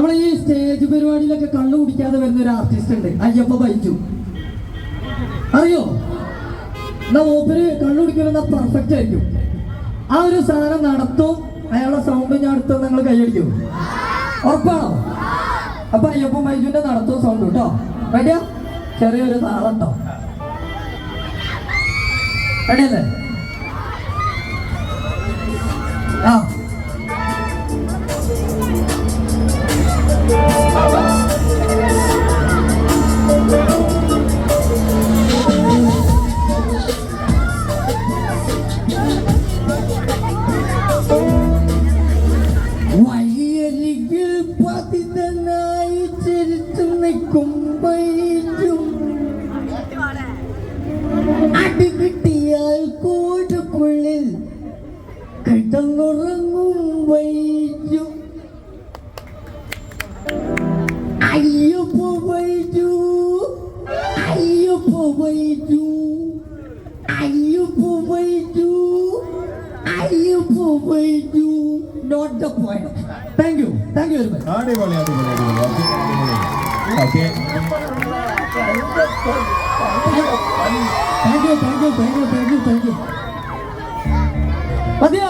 നമ്മളെ ഈ സ്റ്റേജ് പരിപാടിയിലൊക്കെ കള്ളു കുടിക്കാതെ വരുന്ന ഒരു ആർട്ടിസ്റ്റ് ഉണ്ട്. അയ്യപ്പ ബൈജു. അറിയോ? എന്നാ ഓപ്പര് കള്ളു കുടിക്കുന്ന പെർഫെക്റ്റ് ആയിരിക്കും. ആ ഒരു സാധനം നടത്തും. അയാളുടെ സൗണ്ട് ഞാൻ അടുത്ത് നിങ്ങൾ കൈയടിക്കും. ഉറപ്പാണോ? അപ്പൊ അയ്യപ്പ ബൈജുവിന്റെ നടത്തും സൗണ്ട് കേട്ടോ റെഡിയാ? ചെറിയൊരു താളം കേട്ടോ റെഡിയല്ലേ? ആ. ചിരിച്ചു നിൽക്കും വൈറ്റും അടികിട്ടിയാൽ കൂട്ടുക്കുള്ളിൽ കിടന്നുറങ്ങും വൈറ്റും അയ്യപ്പ വൈറ്റു അയ്യപ്പ വൈറ്റു അയ്യപ്പ വൈറ്റു Ayyappa വൈറ്റു not the point thank you thank you very much അടിപൊളി അടിപൊളി അടിപൊളി. Okay. Thank you thank thank you thank you thank you മതിയോ?